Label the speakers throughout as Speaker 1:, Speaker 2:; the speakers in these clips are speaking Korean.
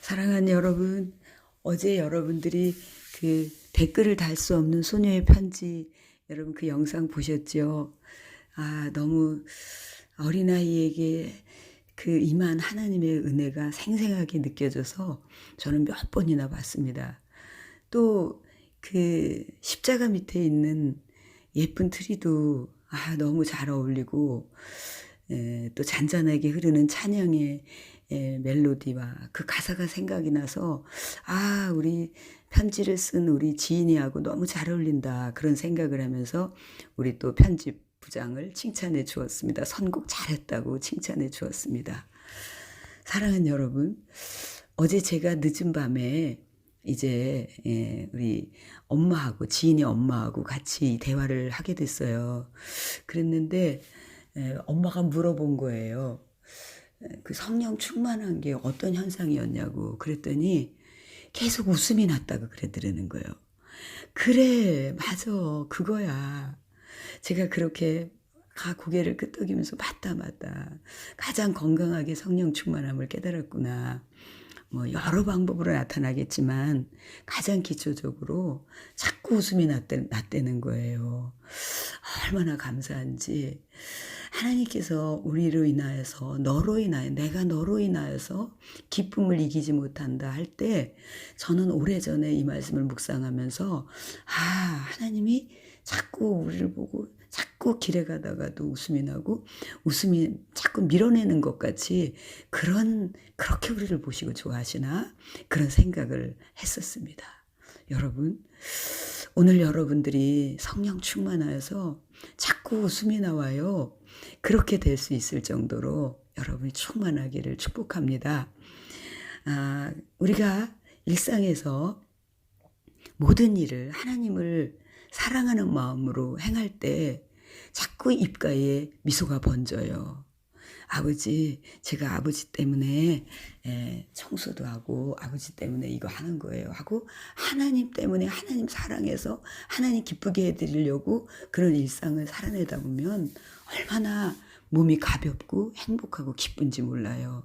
Speaker 1: 사랑하는 여러분, 어제 여러분들이 그 댓글을 달 수 없는 소녀의 편지, 여러분 그 영상 보셨죠? 아, 너무 어린아이에게 그 임한 하나님의 은혜가 생생하게 느껴져서 저는 몇 번이나 봤습니다. 또 그 십자가 밑에 있는 예쁜 트리도 아, 너무 잘 어울리고 에, 또 잔잔하게 흐르는 찬양의 에, 멜로디와 그 가사가 생각이 나서 아 우리 편지를 쓴 우리 지인이하고 너무 잘 어울린다 그런 생각을 하면서 우리 또 편집 부장을 칭찬해 주었습니다. 선곡 잘했다고 칭찬해 주었습니다. 사랑하는 여러분, 어제 제가 늦은 밤에 이제 예, 우리 엄마하고 지인이 엄마하고 같이 대화를 하게 됐어요. 그랬는데 예, 엄마가 물어본 거예요. 예, 그 성령 충만한 게 어떤 현상이었냐고 그랬더니 계속 웃음이 났다고 그러더라는 거예요. 그래, 맞아, 그거야. 제가 그렇게 가 고개를 끄덕이면서 맞다 맞다 가장 건강하게 성령 충만함을 깨달았구나. 뭐 여러 방법으로 나타나겠지만 가장 기초적으로 자꾸 웃음이 났대, 났다는 거예요. 얼마나 감사한지 하나님께서 우리로 인하여서 너로 인하여 내가 너로 인하여서 기쁨을 이기지 못한다 할 때 저는 오래전에 이 말씀을 묵상하면서 아 하나님이 자꾸 우리를 보고 자꾸 길에 가다가도 웃음이 나고 웃음이 자꾸 밀어내는 것 같이 그런 그렇게 우리를 보시고 좋아하시나 그런 생각을 했었습니다. 여러분 오늘 여러분들이 성령 충만하여서 자꾸 웃음이 나와요. 그렇게 될 수 있을 정도로 여러분이 충만하기를 축복합니다. 아, 우리가 일상에서 모든 일을 하나님을 사랑하는 마음으로 행할 때 자꾸 입가에 미소가 번져요. 아버지, 제가 아버지 때문에 에, 청소도 하고 아버지 때문에 이거 하는 거예요. 하고 하나님 때문에 하나님 사랑해서 하나님 기쁘게 해드리려고 그런 일상을 살아내다 보면 얼마나 몸이 가볍고 행복하고 기쁜지 몰라요.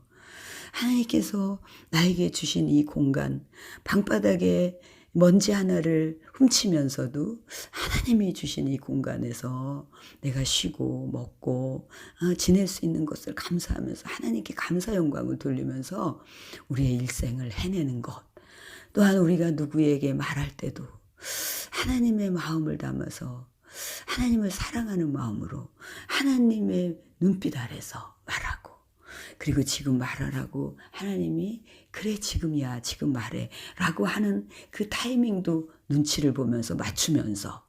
Speaker 1: 하나님께서 나에게 주신 이 공간, 방바닥에 먼지 하나를 훔치면서도 하나님이 주신 이 공간에서 내가 쉬고 먹고 어, 지낼 수 있는 것을 감사하면서 하나님께 감사 영광을 돌리면서 우리의 일생을 해내는 것. 또한 우리가 누구에게 말할 때도 하나님의 마음을 담아서 하나님을 사랑하는 마음으로 하나님의 눈빛 아래서 말하고 그리고 지금 말하라고 하나님이 그래 지금이야 지금 말해 라고 하는 그 타이밍도 눈치를 보면서 맞추면서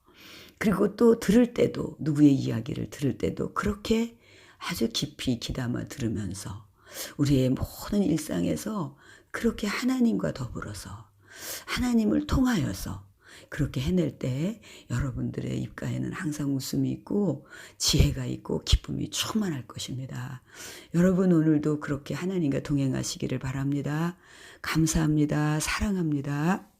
Speaker 1: 그리고 또 들을 때도 누구의 이야기를 들을 때도 그렇게 아주 깊이 귀담아 들으면서 우리의 모든 일상에서 그렇게 하나님과 더불어서 하나님을 통하여서 그렇게 해낼 때 여러분들의 입가에는 항상 웃음이 있고 지혜가 있고 기쁨이 충만할 것입니다. 여러분 오늘도 그렇게 하나님과 동행하시기를 바랍니다. 감사합니다. 사랑합니다.